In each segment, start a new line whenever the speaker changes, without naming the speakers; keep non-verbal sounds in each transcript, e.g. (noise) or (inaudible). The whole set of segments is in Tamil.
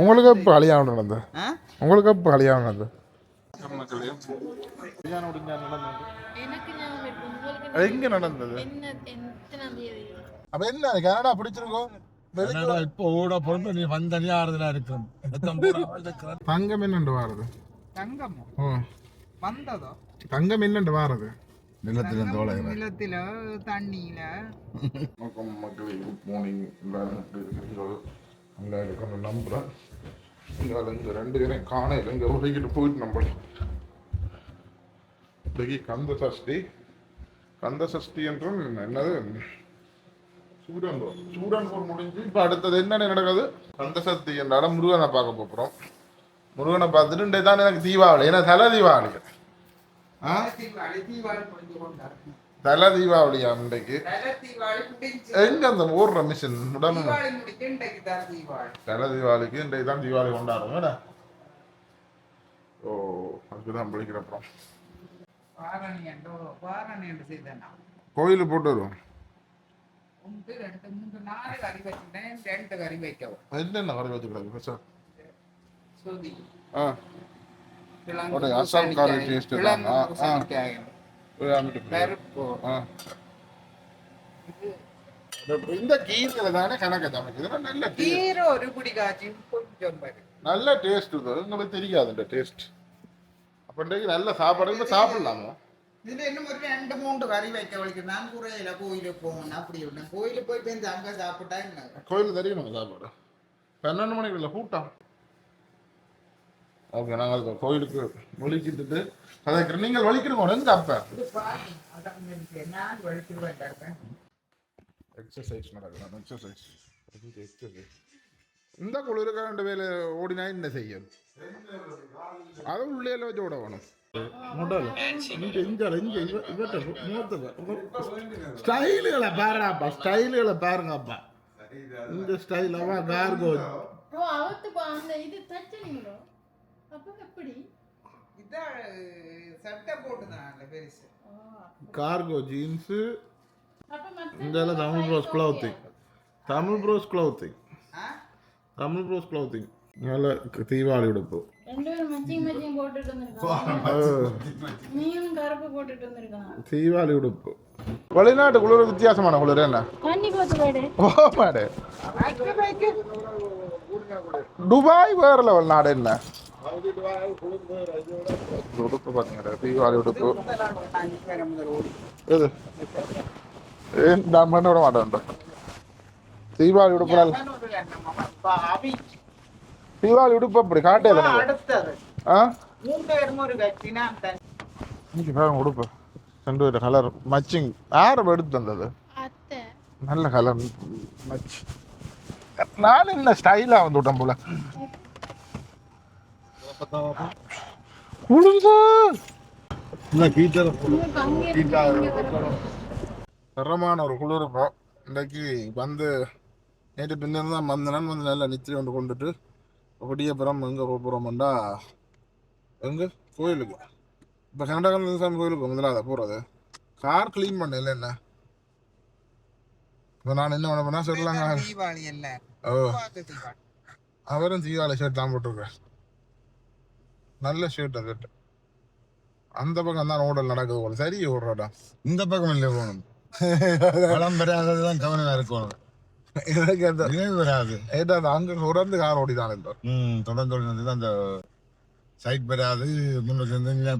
உங்களுக்கு எப்போ கல்யாணம் நடந்தது? உங்களுக்கு எப்போ கல்யாணம் நடந்தது? எங்க நடந்தது? அப்ப என்ன கனடா பிடிச்சிருக்கோம்
இப்போ ஓட பொறுப்பு நீ வந்த நீ ஆறுதலா இருக்கும்
தங்கம் என்னண்டு வாரது?
தங்கமோ? வந்ததோ?
தங்கம் என்னண்டு வாரது?
நிலத்துல தோலை
நிலத்தில தண்ணியில.
மக்களே குட் நல்லா இருக்கணும் நம்புகிறேன் இங்கே இந்த ரெண்டு பேரும் காணையில் இங்கே ஒதுக்கிட்டு போயிட்டு நம்பலாம் இன்னைக்கு கந்த சஷ்டி. கந்த சஷ்டி என்றும் என்னது? சூரியன் போர் போர் முடிஞ்சு இப்போ அடுத்தது என்ன நடக்குது? கந்த சஷ்டி என்றால முருகனை பார்க்க போகிறோம் முருகனை பார்த்துட்டு இன்றைய தான் எனக்கு தீபாவளி. ஏன்னா தலை தீபாவளி ஆ?
தீபாவளி தீபாவளி முடிஞ்சு கொண்டாரு
தலை தீபாவளியா இன்றைக்கு எங்க அந்த ஓடுற மிஷின் உடனே. தலை தீபாவளிக்கு இன்றைக்கு தான் தீபாவளி கொண்டாடுறோம்? ஓ அதுக்குதான்
என்று செய்தேன்
கோயிலுக்கு போட்டு வருவோம்.
கறி கறி
என்னென்ன வர வச்சுக்கிறாங்க சார்.
சுதி.
ஆ. ஒரு அசாம் காரி taste இந்த கீரையில தானே கணக்கு இதெல்லாம் நல்ல
கீரை. ஒரு பிடி காய்ச்சி கொஞ்சம் பரு.
நல்ல டேஸ்ட் இது. உங்களுக்கு தெரியாது இந்த டேஸ்ட் அப்ப இன்றைக்கு நல்ல சாப்பாடு சாப்பிடலாமா?
இதுல இன்னும் ஒரு ரெண்டு மூன்று கறி வைக்க வலிக்கு. நான் குறையில கோயிலுக்கு போகணும். அப்படி ஒண்ணு கோயிலுக்கு போய் போய் அங்க சாப்பிட்டா என்ன?
கோயில் தெரியணும் சாப்பாடு? பன்னெண்டு மணிக்கு இல்லை கூட்டம். ஓகே நாங்கள் அதுக்கு கோயிலுக்கு ஒழிக்கிட்டு கதைக்கிறோம். நீங்கள் ஒழிக்கிறோம் எங்க அப்ப. எக்ஸசைஸ் நடக்கலாம் எக்ஸசைஸ் எக்ஸசைஸ் இந்த குளிருக்கு ரெண்டு பேர் ஓடினா என்ன செய்யும்? அது உள்ளே வச்சு ஓட வேணும் முதல்ல இங்க இங்க இங்க இவ இவட்ட மூத்த ஸ்டைலுகளை பாருங்கப்பா இந்த ஸ்டைல் அவன்
ஓ அப்ப எப்படி?
இதான் சட்டை போட்டுதான் பெருசு
கார்கோ ஜீன்ஸு
அப்ப மத்த
இதெல்லாம் Tamil Bros Clothing Tamil Bros Clothing
ஆ?
தமிழ் ப்ரோஸ் கிளவுத்திங் நல்ல தீபாவளி உடுப்பு.
ரெண்டு பேரும் மச்சிங் மச்சிங் போட்டுட்டு வந்திருக்காங்க. நீயும் கருப்பு போட்டுட்டு வந்திருக்கான்
தீபாவளி உடுப்பு. வெளிநாட்டு குளிர் வித்தியாசமான குளிர் என்ன
தண்ணி கோத்து போயிடு
ஓ மாடு துபாய் வேற லெவல் நாடு என்ன உடுப்பு பாத்தீங்க தீபாவளி உடுப்பு இது ஏன் நான் பண்ண விட மாட்டேன் தீபாவளி உடுப்பு நல்ல தீபாவளி உடுப்பு அப்படி காட்டையில
அடுத்தது பேரும் ஒரு கட்சினா தனி
இன்னைக்கு வந்து. தரமான நேற்று பின்னர் தான் வந்தேன் வந்து நல்லா நித்திரி கொண்டு கொண்டுட்டு கொடியப்புறம் எங்கே போக போகிறோம்டா எங்கே? கோயிலுக்கு. இப்போ கனடகன் சாமி கோயிலுக்கு முதலாத போகிறது கார் க்ளீன் பண்ணல என்ன? இப்போ நான் என்ன பண்ண சொல்லலாங்க
இல்ல.
ஓ. அவரும் தீபாவளி ஷர்ட் தான் போட்டிருக்கார். நல்ல ஷர்ட் அது. அந்த பக்கம் தான் ஓடல் நடக்குது போல. சரி ஓடுறாடா.
இந்த பக்கம் இல்லை போகணும். பழம் பெறாததுதான் கவனம் இருக்கணும்.
எனக்கு அந்த
நினைவு வராது
ஏட்டா அந்த அங்க தொடர்ந்து கார் ஓடிதான் இருந்தார்
ம் தொடர்ந்து தொடர்ந்து அந்த சைட் பெறாது. முன்னுக்கு.
என்ன?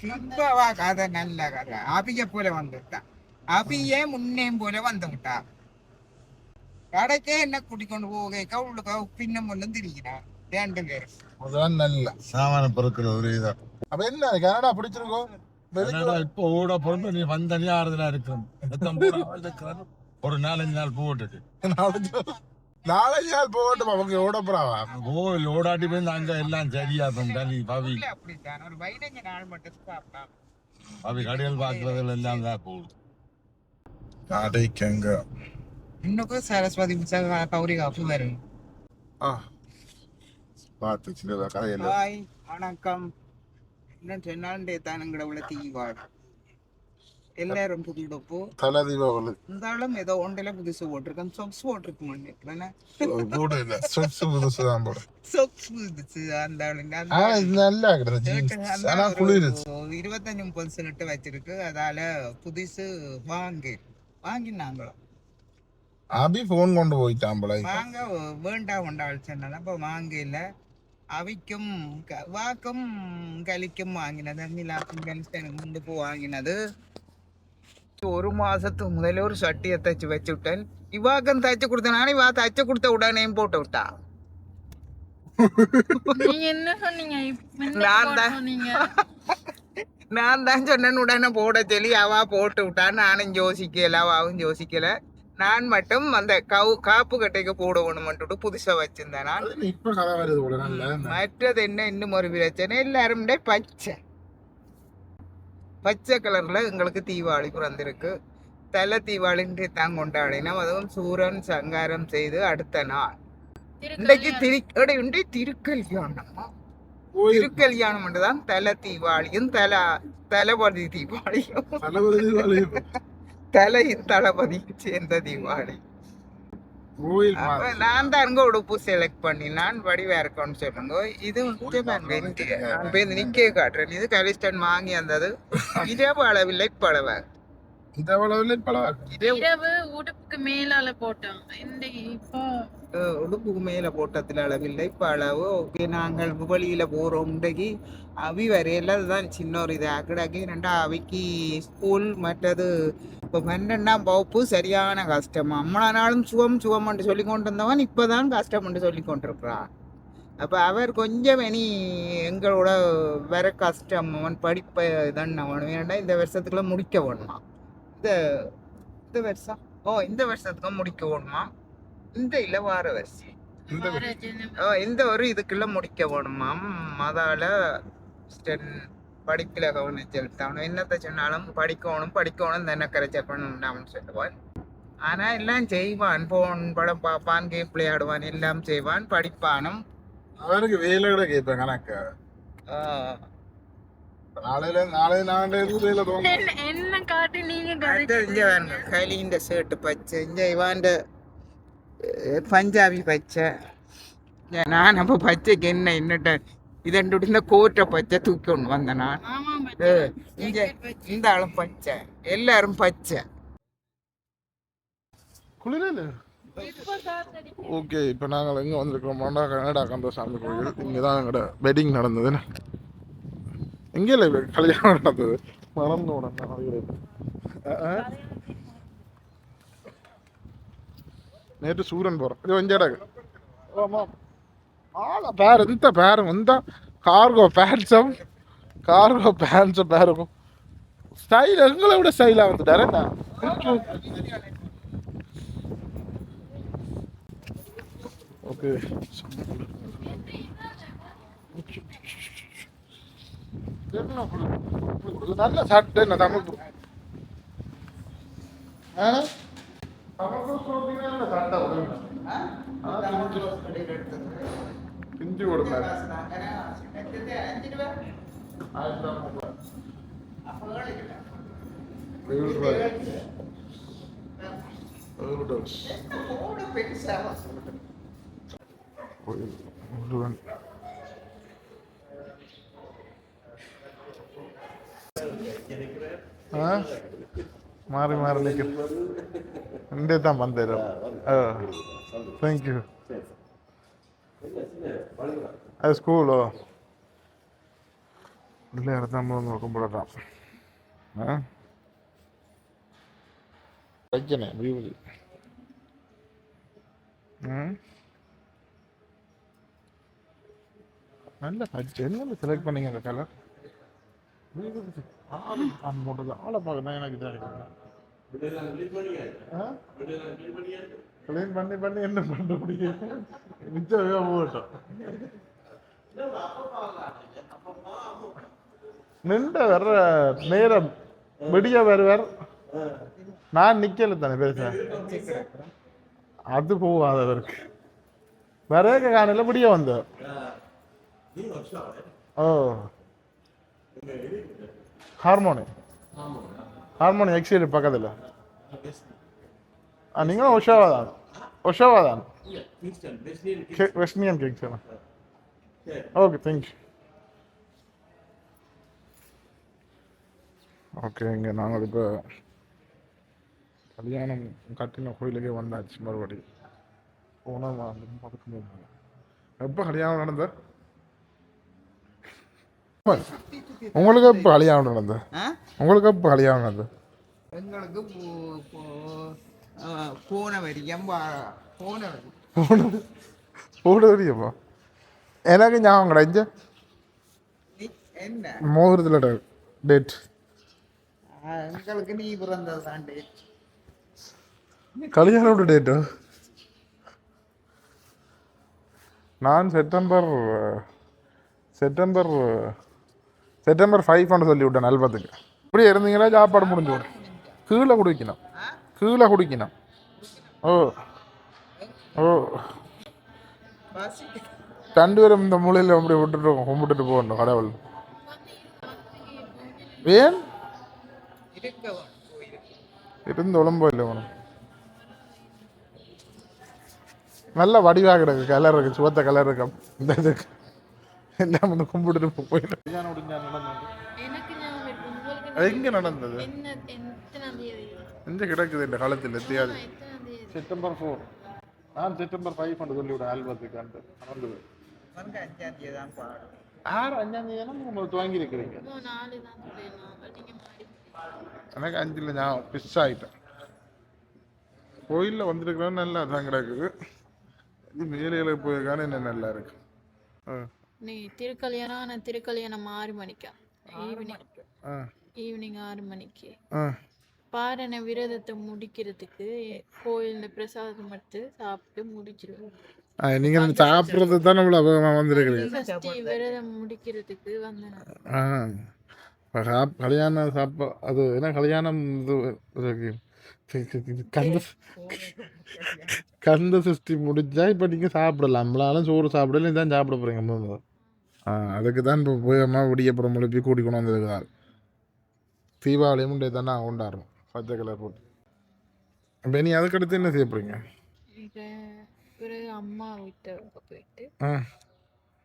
சிம்பவா கதை நல்ல கதை. அபிய போல வந்துட்டான் அபியே முன்னேம் போல வந்து விட்டா கடைக்கே என்ன கூட்டிக்கொண்டு போக? கவுளுக்கு பின்ன முன்னும் திரிக்கிறான்
நல்ல.
சாமான பொருட்கள் ஒரு இதா
அப்ப என்ன கனடா பிடிச்சிருக்கோம்
இப்போ ஓட பொறுப்பு நீ வந்த நீ ஆறுதலா இருக்கும் ஒரு நாலஞ்சு நாள் போட்டுட்டு.
நாலஞ்சு நாள். போகட்டும் அவங்க ஓட போறாவா?
கோவில் ஓடாட்டி போய் அங்க எல்லாம் சரியா தந்தா நீ பவி. பவி கடையில் பார்க்கறதுல எல்லாம் தான் போகுது
கடைக்கங்க.
இன்னும் சரஸ்வதி புத்தக கௌரி காப்பு வரும்.
ஆ. பார்த்து சின்ன கதையில
ஹாய் வணக்கம். இன்னும் ரெண்டு நாள் தான் எங்களோட உள்ள தீவாள் எல்லாரும் புது உடுப்பு
தலை தீபாவளி
இருந்தாலும் ஏதோ ஒன்றில புதுசு போட்டிருக்கேன். சொக்ஸ் போட்டிருக்க மாட்டேன்
கூட இல்ல. சொக்ஸ் புதுசு தான் போட
சொக்ஸ் புதுசு அந்த
நல்லா ஆனா குளிருச்சு
இருபத்தஞ்சு முப்பது சிலிட்டு வச்சிருக்கு. அதால புதுசு வாங்கி. வாங்கினாங்களோ?
அபி போன் கொண்டு போயிட்டான் போல.
வாங்க வேண்டாம் கொண்டாள் சொன்னா அப்ப வாங்கல. அவிக்கும் வாக்கும் கலிக்கும் வாங்கினது மிலாக்கும் கலிஸ்டனுக்கு முன்னுக்கு வாங்கினது ஒரு மாசத்துக்கு முதல்ல ஒரு சட்டியை தச்சு வச்சு விட்டேன் இவாக்கம் தச்சு கொடுத்தனால இவா தச்சு கொடுத்த உடனேயும் போட்டு விட்டா நான் தான். நான் தான் சொன்னேன் உடனே போட சொல்லி அவா போட்டு விட்டா நானும் யோசிக்கல அவாவும் யோசிக்கல நான் மட்டும் அந்த கவு காப்பு கட்டைக்கு போடணும்ட்டு புதுசா வச்சிருந்தேன் நான். மற்றது என்ன இன்னும் ஒரு பிரச்சனை எல்லாரும் பச்சை. பச்சை கலர்ல எங்களுக்கு தீபாவளி பிறந்திருக்கு. தலை தீபாவளின்றி தான் கொண்டாடினோம். அதுவும் சூரன் சங்காரம் செய்து அடுத்த நாள். இன்றைக்கு திரு எடை உண்டு திருக்கல்யாணம். திருக்கல்யாணம் தான் தலை தீபாவளியும் தலை தளபதி தீபாவளியும். தலையின் தளபதியும் சேர்ந்த தீபாவளி. நான் தான் அங்க உடுப்பு செலக்ட் பண்ணி நான் வடிவா இருக்கோன்னு சொல்லுங்க இது வந்து நான் போய் நிக்க காட்டுறேன். இது கலிஸ்டன் வாங்கி வந்தது. இரவு அளவில்லை
இந்த அளவுல
இதே
இரவு உடுப்புக்கு மேலால போட்டோம். இந்த இப்போ
உடுப்புக்கு மேல அளவில்லை பழவு ஓகே நாங்கள் வெளியில போறோம். இன்றைக்கு அவி வரையில அதுதான் சின்ன ஒரு இது. அக்கடாக்கி ரெண்டா அவிக்கு ஸ்கூல் மற்றது இப்போ பன்னெண்டாம் வகுப்பு சரியான கஷ்டம். அம்மளா நாளும் சுகம் சுகம் சொல்லி கொண்டு வந்தவன் இப்பதான் கஷ்டம் சொல்லி கொண்டிருக்கிறான். அப்ப அவர் கொஞ்சம் இனி எங்களோட வர கஷ்டம் அவன் படிப்பை தான் அவன் வேண்டாம் இந்த வருஷத்துக்குள்ள முடிக்க வேணுமா? இந்த இந்த வருஷம்? ஓ இந்த வருஷத்துக்கு முடிக்க வேணுமா? இந்த இல்ல வார வருஷம். இந்த ஒரு இதுக்குள்ள முடிக்க வேணுமாம். அதால ஸ்டென் படிப்பில் கவனம் செலுத்தணும் என்னத்தை சொன்னாலும் படிக்கணும் படிக்கணும் தானே கரைச்சல் பண்ணணும்னு சொல்லுவான் ஆனா எல்லாம் செய்வான். போன் படம் பார்ப்பான் கேம் விளையாடுவான் எல்லாம் செய்வான் படிப்பானும்.
அவனுக்கு வேலை கூட கேட்பேன் கணக்கு.
என்ன காட்டி நீங்க
கைலிஇந்த ஷர்ட் பச்சை இங்க இவாண்ட பஞ்சாபி பச்சை. நான் அப்போ பச்சைக்கு என்ன என்னட்ட வந்தேன் நான்
ஆமா
ஏ, இங்க இந்த ஆளும் பச்சை எல்லாரும் பச்சை
குளிரல ஓகே இப்போ நாங்கள் எங்கே வந்திருக்கோம்னா கனடா கந்தசாமி கோயில் இங்கே தான் எங்களோட வெட்டிங் நடந்தது எங்கே இல்லை கல்யாணம் நடந்தது மறந்து உடனே நேற்று சூரன் போகிறோம் இது வஞ்சடகு ஆமாம் చాలా പേര് എന്ത പേര് എന്താ കാർഗോ പാൻസും കാർഗോ പാൻസും പേരും സ്റ്റൈൽ എങ്ങളെ ഇവിടെ സ്റ്റൈലാ വന്നിട്ടാ ഓക്കെ நல்ல சட்டை என்ன தமிழ் தமிழ் சட்டை பிஞ்சு கொடுங்க ஆயிரத்தி ஐநூறு ஏழு ரூபாய் ஏழு டோஸ் கோயில் முருகன் ஸ்கூலோ? இல்லை போடலாம் ஆ? பிரச்சனை வியூவில். ம் நல்ல பச்சை என்ன செலக்ட் பண்ணீங்க அந்த கலர் போட்டது. ஆளை பார்க்க தான் எனக்கு க்ளீன் பண்ணி பண்ணி என்ன பண்ண முடியும்? மிச்சம் போட்டோம் நின்ற வர்ற நேரம் விடிய வருவர் நான் நிக்கல தானே பேசுறேன் அது போகாதவருக்கு வரவேற்க காணல விடிய வந்த ஓ ஹார்மோனி ஹார்மோனி எக்ஸைடு பக்கத்தில் ஆ நீங்களும் உஷாவாதான் ஒஷாவா தான் வெஸ்டியன் cake sir okay thank you okay இங்கே நாங்கள் இப்போ கல்யாணம் கட்டின கோயிலுக்கே வந்தாச்சு மறுபடி போனால் பக்கத்துல எப்போ கல்யாணம் நடந்த உங்களுக்கு எப்போ கல்யாணம் நடந்த? உங்களுக்கு எப்போ கல்யாணம் நடந்த
எங்களுக்கு போன வரைக்கும் வா- போன வரைக்கும்
போனது போனது வரையுமா எனக்கு ஞாபகம் கிடைச்ச
நீ- என்ன
மோதிரத்தில் டேட்
எங்களுக்கு நீ பிறந்தது தாண்டி
கல்யாணோட டேட்டா நான் செப்டம்பர் செப்டம்பர் செப்டம்பர் ஃபைவ் பண்ண சொல்லி விட்டேன் நல்பத்துக்கு இப்படி இருந்தீங்கன்னா சாப்பாடு முடிஞ்சு விடும் கீழே குடிக்கணும் கீழே குடிக்கணும். ஓ. ஓ.
பசி
ரெண்டு பேரும் இந்த மூலையில் அப்படி விட்டுட்டு கும்பிட்டுட்டு போகணும் கடவுள். ஏன்?
இருக்க.
இருந்து உடம்போ இல்லை உனக்கு. நல்ல வடிவாக கிடக்கு கலர் இருக்கு சுவத்த கலர் இருக்கு. இந்த இதுக்கு. எல்லாம் வந்து கும்பிட்டுட்டு போயிடும்.
இருக்கு
எங்க நடந்தது? எங்க கிடக்குது இந்த காலத்தில் தெரியாது செப்டம்பர் ஃபோர் நான் செப்டம்பர் ஃபைவ் பண்ண சொல்லி விட ஆல்பத்துக்கு அந்த நடந்தது
வந்து அஞ்சாம் தேதி தான் பாடும்
ஆறு அஞ்சாம் தேதி நீங்கள் துவங்கி இருக்கிறீங்க எனக்கு அஞ்சில் நான் பிஸ் ஆகிட்டேன் கோயிலில் வந்திருக்கிறோம் நல்லா தான் கிடக்குது. இது மேலையில் போயிருக்கான்னு என்ன நல்லா இருக்கு. ஆ.
நீ திருக்கல்யாணம் ஆனால் திருக்கல்யாணம் ஆறு மணிக்கா? ஈவினிங்
ஆ.
ஈவினிங் ஆறு மணிக்கு.
ஆ.
பாரண விரதத்தை முடிக்கிறதுக்கு கோயிலில் பிரசாதம் எடுத்து சாப்பிட்டு முடிச்சிருவோம்.
ஆ நீங்கள் சாப்பிட்றது தான் நம்மள அபகமாக வந்திருக்கிறீங்க?
விரதம் முடிக்கிறதுக்கு வந்தேன்.
கல்யாணம் சாப்பா அது என்ன கல்யாணம் இது கந்த கந்த சஷ்டி முடிஞ்சா இப்போ நீங்கள் சாப்பிடலாம். நம்மளாலும் சோறு சாப்பிடல இதான் சாப்பிட போகிறீங்க அதுக்கு தான் இப்போ போய் அம்மா விடியப்புறம் முழுப்பி கூட்டி கொண்டு வந்ததுக்கு தீபாவளியும் முன்னே தானே கொண்டாடுறோம். பச்சை கலர் போட்டு. இப்போ நீ அதுக்கடுத்து என்ன செய்ய போகிறீங்க
இது பிறகு அம்மா வீட்டை போயிட்டு
ஆ.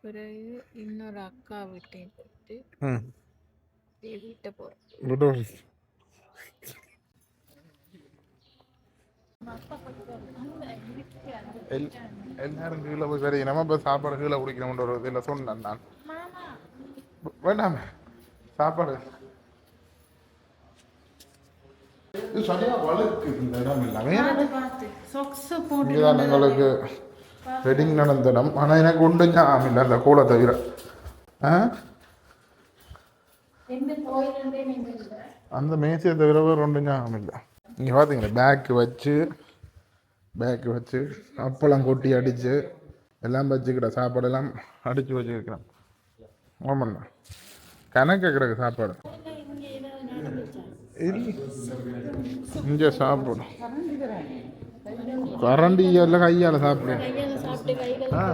பிறகு இன்னொரு அக்கா வீட்டையும் போயிட்டு
வீட்டை எல் எல்லாரும் கீழே போய் சரி நம்ம இப்போ சாப்பாடு கீழே குடிக்கணும்ன்ற ஒரு இதில் சொன்னேன் நான். வேண்டாமே. சாப்பாடு. இது சரியா இந்த இடம் எல்லாமே இங்கேதான் எங்களுக்கு வெட்டிங் நடந்த இடம். ஆனால் எனக்கு ஒன்று ஞாபகம் இல்லை அந்த கூலை தவிர.
நீங்கள்
அந்த மேசையை தவிர வேறு ஒன்றும் ஞாபகம் இல்லை. இங்கே பார்த்தீங்களா பேக்கு வச்சு பேக்கு வச்சு அப்பளம் கொட்டி அடித்து எல்லாம் வச்சுக்கிட்ட சாப்பாடெல்லாம் அடித்து வச்சுருக்கிறேன். ஆமாண்ணா. கணக்கு கிடக்கு சாப்பாடு.
இங்கே
சாப்பிடும் கரண்டி எல்லாம் கையால் சாப்பிடும் ஆ.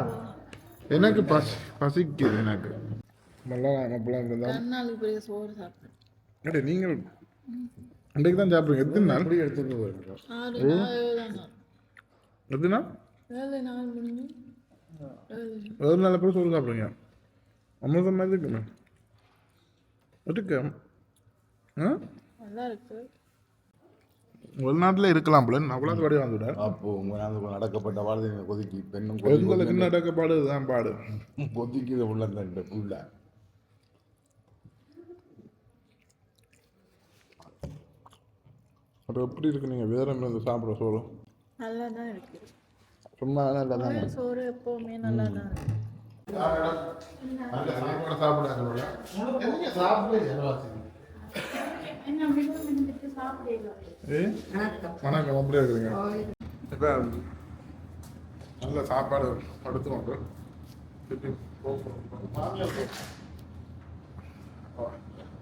எனக்கு பசி பசிக்குது எனக்கு. நல்லா அப்பெல்லாம் இருந்தால் அடே நீங்கள் அன்றைக்கு தான் சாப்பிடுங்க எத்தனை நாள்?
நாள் ஏழு நாள்
எத்தனை நாள்?
ஏழு நாள்
அப்புறம் சோறு சாப்பிடுங்க அமிர்தம் மாதிரி இருக்குமே. இருக்கு ஆ?
நல்லா
வெளிநாட்டில் இருக்கலாம் போல. அவ்வளோ படி வந்துவிட
அப்போ உங்க நாள் நடக்கப்பட்ட வாழ்க்கை கொதிக்கி பெண்ணும்
எங்களுக்கு நடக்கப்பாடு தான் பாடு
கொதிக்குது உள்ள இந்த புள்ள.
அது எப்படி இருக்கு? நீங்கள் வேற இருந்து சாப்பிட்ற சோறு.
நல்லா தான் இருக்கு
சும்மா நல்லா தான்
சோறு எப்பவுமே நல்லா தான் இருக்கு.
நல்ல சாப்பாடு சாப்பிட. வணக்கம் அப்படியே இருக்குதுங்க இப்போ நல்ல சாப்பாடு படுத்துக்கொண்டு திருப்பி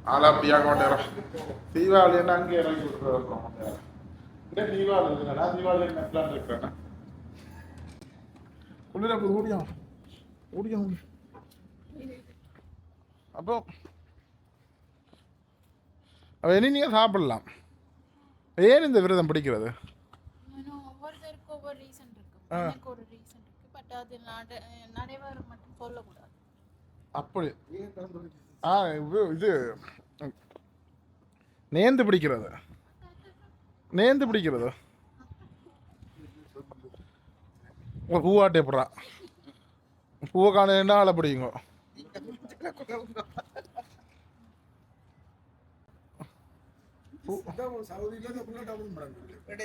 ஆளா அப்படியாக மாட்டேறோம் தீபாவளி என்ன அங்கே இறங்கி விட்டுறோம் இல்லை தீபாவளி இல்லைண்ணா தீபாவளி என்ன பிளான் இருக்கிறேன் உள்ளிட போது ஓடியா. ஓடியா. அப்போ அப்போ இனி நீங்கள் சாப்பிடலாம். ஏன் இந்த விரதம் பிடிக்கிறது?
இன்னும் ஒவ்வொருத்தருக்கும் ஒவ்வொரு ரீசன் இருக்கும் எனக்கு ஒரு ரீசன் இருக்கு. பட் அது நட நடைமுறை மட்டும் சொல்லக்கூடாது.
அப்படி. ஆ இது நேந்து பிடிக்கிறது. நேந்து பிடிக்கிறது. பூவாட்டை எப்படா பூவை காண ஆளை பிடிக்குங்க.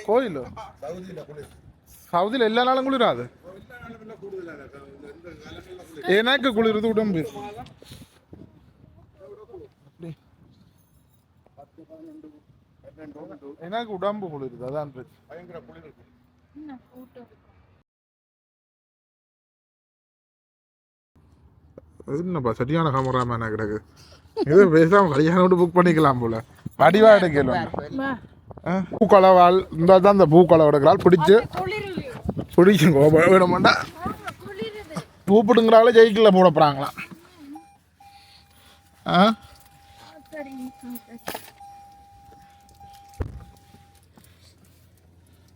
கோயில்? சவுதியில் எல்லா நாளும் குளிராது. எனக்கு குளிர்றது உடம்பு. எனக்கு உடம்பு குளிருது அதான்
கூட்டம் இருக்கும்?
என்னப்பா சரியான கேமராமேனா கிடக்கு? இது பேசாம கல்யாணம் விட்டு புக் பண்ணிக்கலாம் போல. வடிவா எடுக்கலாம்
வா.
பூக்களவால் இந்த தான் இந்த பூக்களை எடுக்கிறாள் பிடிச்சு வேணுமாண்டா?
குளிருது.
பூ பிடுங்குறாங்களே ஜெயிக்கல போட போகிறாங்களாம் ஆ?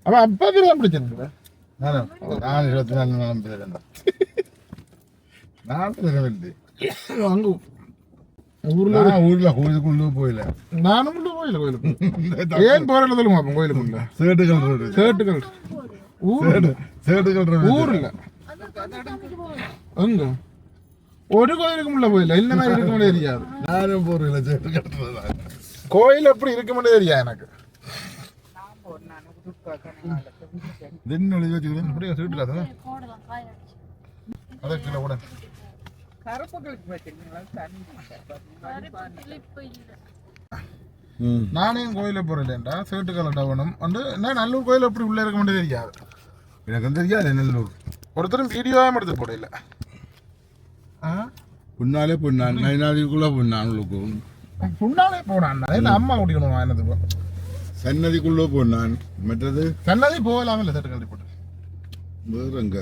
அவன் அப்பா பேர் தான் பிடிச்சிருக்குது
நான் இருபத்தி நாலு நாளும் பேர் நான் பேரவில்லை
அங்கே ஊரில்
ஊர்ல கோயிலுக்குள்ள போயில.
நானும் கோயில கோயிலுக்கு ஏன் போகிறேன் சொல்லுங்க அப்போ கோயிலுக்குள்ள?
சேட்டுகள் ரோடு.
சேட்டுகள். ஊர்
சேட்டு சேட்டுகள் ரோடு.
ஊர் இல்லை எங்க? ஒரு கோயிலுக்கு உள்ள போயில. இந்த மாதிரி இருக்க முடியாது தெரியாது
நானும் போறேன் சேட்டு கட்டுறதா
கோயில் எப்படி இருக்க முடியாது தெரியாது எனக்கு.
தின்னு எழுதி வச்சுக்கிறேன்.
அப்படியே சீட்டு இல்லாத
போடலாம் காய அடிச்சு
அதை கீழே கூட
கருப்புகளுக்கு வச்சிருக்கீங்களா தண்ணி
கருப்பு
நானே கோயில போறேன்டா. சேட்டு கலட்டவனும் வந்து என்ன நல்லூர் கோயில் எப்படி உள்ள இருக்க முடியாது தெரியாது.
எனக்கு தெரியாது நெல்லூர்.
ஒருத்தரும் வீடியோவும் எடுத்து போடல. ஆ?
புண்ணாலே புண்ணான் நைனாதிக்குள்ள புண்ணான் உங்களுக்கும்
புண்ணாலே போனான். என்ன அம்மா குடிக்கணும் என்னது
சன்னதிக்குள்ள புண்ணான் மற்றது?
சன்னதி போகலாம் இல்லை சேட்டு கழட்டி போட்டு
வேறங்க.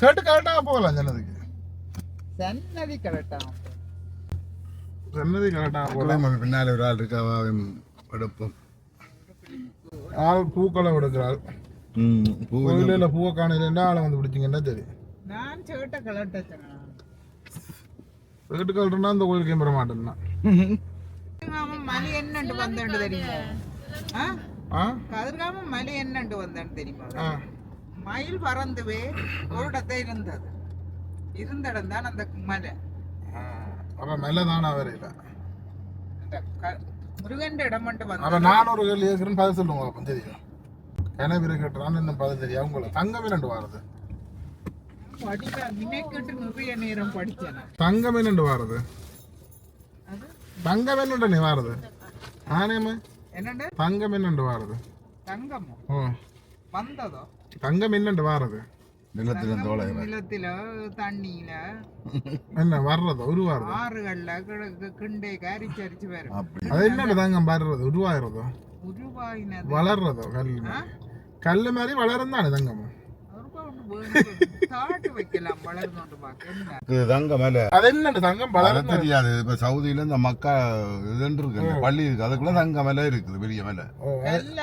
சேட்டு கரெக்டா போகலாம் சன்னதிக்கு.
சன்னதி கரெக்டாக
சன்னதி கரெக்டா போகலாம்
பின்னால ஒரு ஆள் இருக்கா எடுப்போம்.
ஆள் பூக்களை எடுக்கிறாள். கோயிலில் பூவை காணையில ஆளை வந்து பிடிச்சிங்கன்னா தெரியும்
நான் சேட்டை கலட்டச்சேன்
சேட்டு கழட்டுனா அந்த கோயிலுக்கு பெற மாட்டேன்னா.
மலை என்னண்டு வந்தேன்னு தெரியுமா? ஆ?
ஆ?
கதிர்காமம் மலை என்னண்டு வந்தேன்னு தெரியுமா?
ஆ.
மயில் பறந்துவே ஒரு இடத்த இருந்தது. இருந்த இடம் தான் அந்த மலை
அப்ப மெல்ல தானா வரையில.
முருகன் இடம் மட்டும்
அப்ப
வந்து
நான் ஒரு கேள்வி கேட்கிறேன்னு பதில் சொல்லுங்க அப்ப தெரியும். கிணவிர கேட்டுறான்னு இன்னும் பதில் தெரியும் அவங்கள தங்கம் என்னண்டு வாருது. தங்கம் என்னண்டு வாருது. தங்கம் நீ வாருது. ஆனேமே
என்னண்டு?
தங்கம் வாருது.
தங்கமோ?
ஓ.
வந்ததோ?
தங்கம் என்னண்டு வாருது.
நிலத்துல தோலை
நிலத்தில தண்ணியில. (laughs)
என்ன வர்றது? உருவாருது
ஆறுகள்ல கிழக்கு கிண்டே அரிச்சு வரும்
அது என்னண்டு தங்கம் வர்றது? உருவாகிறதோ?
உருவாயினது.
வளர்றதோ? கல் கல் மாதிரி. வளரும் தானே தங்கம்?
அவருக்கு ஒண்ணு வேணும். தாட்டு வைக்கலாம் வளர்ந்தோண்டு பார்க்க என்ன?
தங்க மேல.
அது என்னண்டு தங்கம்
அது
வளரும்
தெரியாது. இப்ப சவுதியில இந்த மக்கா இதுன்னு இருக்கு பள்ளி இருக்கு. அதுக்குள்ள தங்க மேல இருக்குது பெரிய மேல.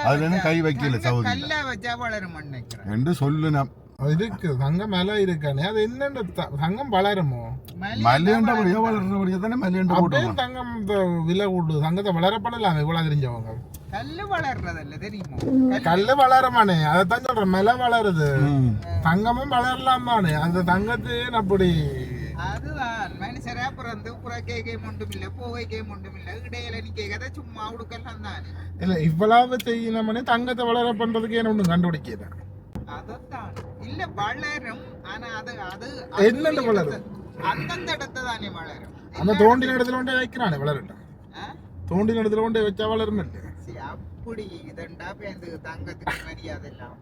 அதுல என்ன கை வைக்கல
தங்க
சவுதியில.
கல்ல வச்சா வளரும் நினைக்கிறேன்.
என்று சொல்லு நான்
அது இருக்கு. தங்கம் மேல இருக்கானே. அது என்னண்டு த- தங்கம் வளருமோ?
மல்லியண்டபடியா வளர்றபடியா தானே மல்லியண்ட போட்டுருவான்
தங்கம் இந்த விலை கூடுது தங்கத்தை வளர பண்ணலாம் இவ்வளவு தெரிஞ்சவங்க.
கல்லு வளர்றதல்ல தெரியுமா?
கல்லு வளரமானே. அதைத்தான் சொல்றேன். மேல வளருது. தங்கமும் வளரலாம் தானே அந்த தங்கத்தையும் அப்படி
அதுதான். மனுஷரா பிறந்து புறக்கேக்கே ஒன்றும் இல்ல போகைக்கே ஒன்றும் இல்ல இடையில நிக்க சும்மா உடுக்கலாம் தானே.
இல்ல இவ்வளவு செய்யணும்னே தங்கத்தை வளர பண்றதுக்கு என்ன ஒண்ணு கண்டுபிடிக்கல?
அதத்தான். இல்ல வளரும் ஆனா அது அது
என்னண்டு வளரும்?
அந்தந்த இடத்தை தானே வளரும்
அந்த தோண்டின இடத்துல கொண்டே வைக்கிறானே வளரட்டும்
ஆ?
தோண்டின இடத்துல கொண்டே வச்சா வளரும்
அப்படி இதண்டா பேருந்து தங்கத்துக்கு மரியாதை எல்லாம்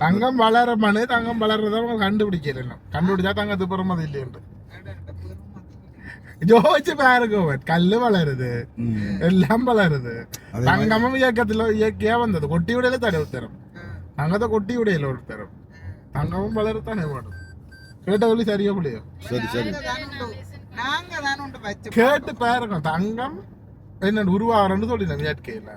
தங்கம் வளரமானே தங்கம் வளர்றத அவங்க கண்டுபிடிக்கல இன்னும் கண்டுபிடிச்சா தங்கத்து பெருமதி
பெருமதி.
யோசிச்சு பாருங்க கல்லு வளருது எல்லாம் வளருது தங்கமும் இயக்கத்துல இயற்கையா வந்தது கொட்டி விடையில தடை உத்தரம்
ஆ,
தங்கத்தை கொட்டி விடையில ஒரு தரம் தங்கமும் வளரத்தானே வேணும் கேட்ட சொல்லி சரியா புள்ளியோ
சரி சரி
கேட்டு பாருங்க தங்கம் என்ன உருவாகிறன்னு சொல்லினேன் இயற்கையில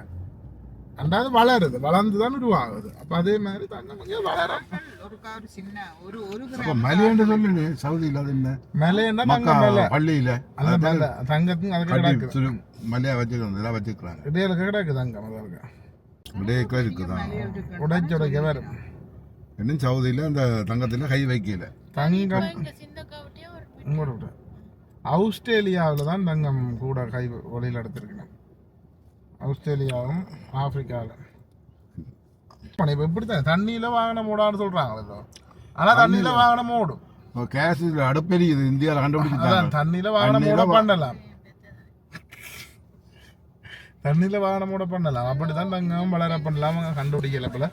ரெண்டாவது வளருது வளர்ந்து தான் உருவாகுது அப்ப அதே மாதிரி தங்கம் கொஞ்சம் வளரும்
ஒரு ஒரு சின்ன ஒரு ஒரு
அப்ப மலையாண்டு சொல்லுங்க சவுதியில் அது என்ன
மேலேன்னா
மக்கா பள்ளியில
அதான் மேல தங்கத்துக்கு கிடக்குது
சுரு மலையா வச்சுக்கிறாங்க இதெல்லாம் வச்சுக்கிறாங்க
இடையில கிடக்கு தங்கம் அதற்கு
இடையே
உடைச்சு உடைக்க வரும்
இன்னும் சவுதியில் அந்த தங்கத்தில் கை வைக்கல.
தங்கம் விட்டு ஆஸ்திரேலியாவில் தான் தங்கம் கூட கை ஒளியில் எடுத்திருக்கணும். ஆஸ்திரேலியாவும் ஆப்பிரிக்காவில். இப்போ இப்போ இப்படி தான் தண்ணியில் வாங்கின மூடான்னு சொல்கிறாங்களோ ஆனால் தண்ணியில் வாங்கின மூடும்
கேஸ் அடுப்பெரியுது இந்தியாவில் கண்டுபிடிச்சிட்டாங்க.
அதான் தண்ணியில் வாங்கின மூட
தண்ணியில வா-
பண்ணலாம். தண்ணியில் வாங்கின மூட பண்ணலாம். அப்படி தான் தங்கம் வளர பண்ணலாம். கண்டுபிடிக்கல போல.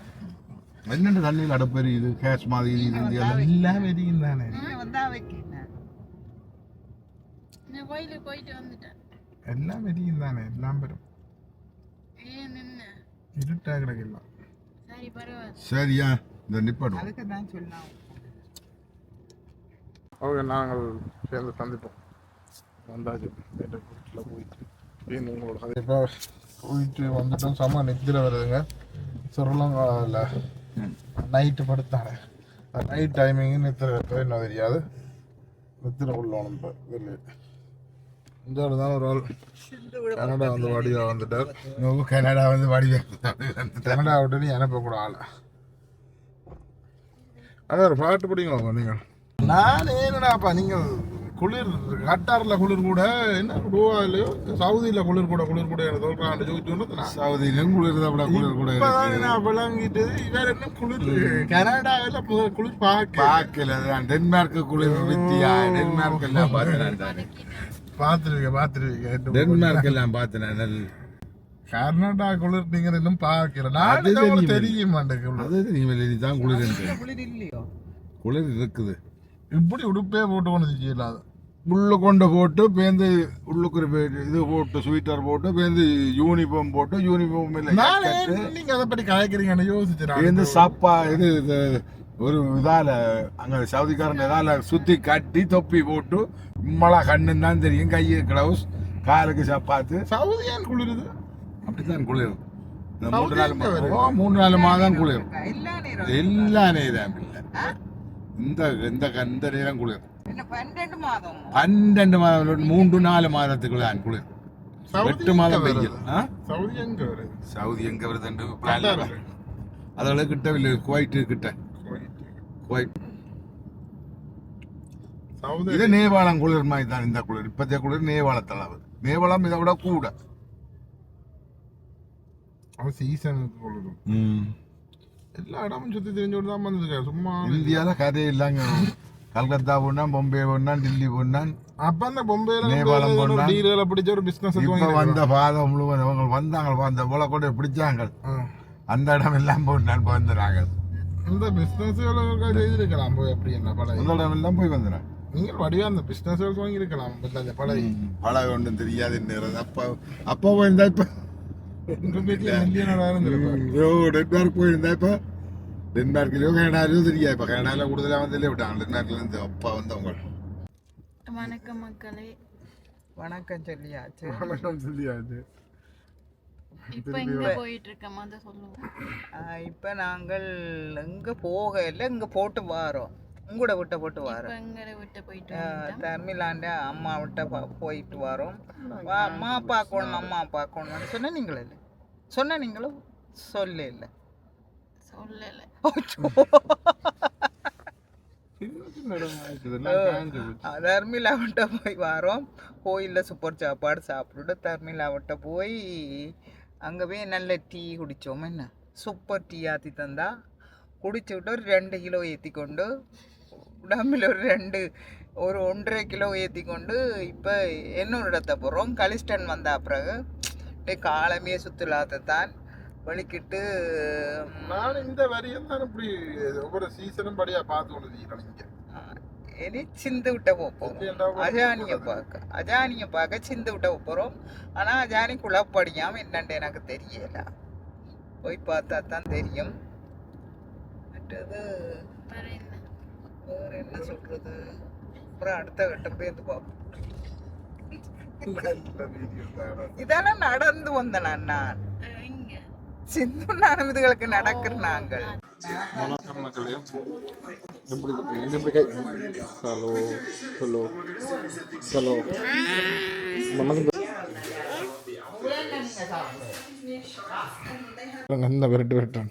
என்னென்ன தண்ணியில் அடுப்பெரியுது கேஸ் மாதிரி இது இந்தியாவில்
எல்லாம் எரியும் தானே.
வந்தா வைக்கிறேன்
நான். கோயிலுக்கு போயிட்டு வந்துட்டேன்.
எல்லாம் எரியும் தானே எல்லாம் பெரும். இருட்டா கிடக்கலாம்
சரி பரவாயில்ல.
சரியா இந்த நிப்பாடு
அதுக்கு தான் சொன்னான்.
ஓகே நாங்கள் சேர்ந்து சந்திப்போம். வந்தாச்சு. வீட்டில் போயிட்டு உங்களோட போயிட்டு வந்துட்டோம். செம்ம நித்திர வருதுங்க. சுருளங்கால நைட்டு படுத்தாங்க. நைட் டைமிங்கு நித்திர என்ன தெரியாது. நித்திர உள்ள இப்போ வெளியே. இந்த தான் ஒரு ஆள். கனடா வந்து வடிவா வந்துட்டார்.
கனடா வந்து வடிவா
கனடா விட்டு எனப்ப கூட ஆள். அதான் ஒரு பாட்டு பிடிங்களா நீங்கள் நான் என்னடாப்பா நீங்கள் குளிர் கட்டாரில் குளிர் கூட என்ன கோவா இல்லையோ சவுதியில் குளிர் கூட குளிர் கூட எனக்கு சொல்கிறான் சொல்லிட்டு நான்
சவுதியிலும் குளிர் தான் குளிர் கூட
நான் விளங்கிட்டு இவர் என்ன குளிர்? கனடாவில் குளிர் பார்க்க
பார்க்கல அதான் டென்மார்க் குளிர் வித்தியா? டென்மார்க் எல்லாம் பார்த்தேன்
பார்த்துருக்கேன் பார்த்துருக்கேன்
டென்மார்க் எல்லாம் பார்த்தேன் நல்ல
கர்நாடகா குளிர் நீங்கள் இன்னும் பார்க்கல. நான்
தெரியும். அது தெரியும் தான் குளிர்
குளிர்
இருக்குது.
இப்படி உடுப்பே போட்டு கொண்டு செய்யலாது
உள்ள கொண்டு போட்டு பேந்து உள்ளுக்கு இது போட்டு ஸ்வீட்டர் போட்டு பேந்து யூனிஃபார்ம் போட்டு யூனிஃபார்ம் இல்லை
நான்
jacket.
ஏன் நீங்க அதை பத்தி கலைக்கிறீங்கன்னு யோசிச்சுறேன்
பேந்து சாப்பா இது இது ஒரு இதால அங்க சவுதிக்காரன் இதால சுத்தி கட்டி தொப்பி போட்டு மழை கண்ணுன்னு தான் தெரியும் கையை கிளவுஸ் காலுக்கு சப்பாத்து.
சவுதி ஏன் குளிருது.
அப்படித்தான் குளிர் இந்த மூணு
சவுதி
நாலு
எங்க
மா-
Oh,
வருது?
ஓ, மூணு நாலு மாதம் குளிர்
எல்லா நேரம்
எல்லா நேரம் இல்லை. இந்த இந்த இந்த நேரம் குளிர்
என்ன பன்னெண்டு மாதம்
மூன்று நாலு மாதத்துக்குள்ள தான் குளிர் எட்டு மாதம்? வெயில்?
சவுதி எங்க வருது
சவுதி எங்க வருதுன்னு
அதான்.
அதோட கிட்ட இல்லை குவைட்டு கிட்ட குவைட்
சவுதி
இது நேபாளம் குளிர் மாதிரி தான் இந்த குளிர் இப்பத்திய குளிர் நேபாளத்தில் ஆகுது நேபாளம் இதை விட கூட
அவன் சீசனுக்கு குளிரும் எல்லா இடமும் சுத்தி தெரிஞ்சோடு தான் வந்திருக்காரு சும்மா
இந்தியால கதை இல்லைங்க கல்கத்தா போனான் பொம்பே போனான் டில்லி போனான்.
அப்ப அந்த பொம்பையில
நேபாளம் போனா.
டீலர்ல பிடிச்ச ஒரு பிசினஸ்
இப்ப வந்த பாதம் முழுவதும் அவங்க வந்தாங்க அந்த போல கூட பிடிச்சாங்க. அந்த இடம் எல்லாம் போனான் இப்போ வந்துடுறாங்க.
இந்த பிசினஸ் செய்திருக்கலாம் போய் அப்படி என்ன பழைய
அந்த இடம் எல்லாம் போய் வந்துடுறாங்க.
நீங்கள் வடிவா அந்த பிசினஸ் வாங்கி இருக்கலாம் பழைய
பழக. ஒன்றும் தெரியாது அப்பா அப்பா போயிருந்தா இப்ப டென்மார்க் போயிருந்தா இப்ப தெரியாது. இப்ப கனடால கூடுதலா வந்து விட்டாங்க டென்மார்க்ல இருந்து அப்பா வந்து அவங்க
வணக்கம் மக்களே.
வணக்கம் சொல்லியாச்சு.
சொல்லியாச்சு.
இப்போ எங்க போயிட்டு இருக்கோம் அதை சொல்லுவோம்.
ஆஹ் இப்ப நாங்கள் எங்க போகல. இங்க போட்டு வாரோம். உங்களோட விட்ட போட்டு வாரோம்.
எங்களை விட்டு போயிட்டு.
தர்மிலாண்ட அம்மா விட்ட போயிட்டு வரோம். வா, அம்மா பார்க்கணும் அம்மா பார்க்கணும்னு சொன்ன நீங்களே. இல்லை சொன்ன நீங்களும் சொல்ல இல்லை.
சொல்லல
தர்மிலாவிட்ட போய் வரோம். கோயிலில் சூப்பர் சாப்பாடு சாப்பிட்டுட்டு தர்மிலாவிட்ட போய் அங்கே போய் நல்ல டீ குடித்தோம் என்ன? சூப்பர் டீ ஆற்றி தந்தா. குடிச்சு விட்டு ஒரு ரெண்டு கிலோ ஏற்றி கொண்டு உடம்பில் ஒரு ரெண்டு ஒரு ஒன்றரை கிலோ ஏற்றி கொண்டு இப்போ இன்னொரு இடத்த போகிறோம் கலிஸ்டன் வந்த பிறகு. டேய் காலமே சுற்றுலாத்தான் வலிக்கிட்டு
நான் இந்த வரியம் தான் இப்படி ஒவ்வொரு சீசனும் படியா பார்த்து கொண்டு
இனி சிந்து விட்ட போப்போம் அஜானிய பார்க்க அஜானிய பார்க்க சிந்து விட்ட போகிறோம் ஆனால் அஜானி குழப்படியாம என்னண்டு எனக்கு தெரியல. போய் பார்த்தா தான் தெரியும். மற்றது
வேற என்ன?
வேற என்ன சொல்றது? அப்புறம் அடுத்த கட்டம் பேருந்து பார்ப்போம். இதெல்லாம் நடந்து வந்தேன் நான். நான்
அஹ் இங்க
சிந்து நானும் இதுகளுக்கு நடக்கிற நாங்கள்
வணக்கம் மக்களே எப்படி இருக்கீங்க? எப்படி கை ஹலோ ஹலோ ஹலோ வணக்கம் இந்த விரட்டு விரட்டு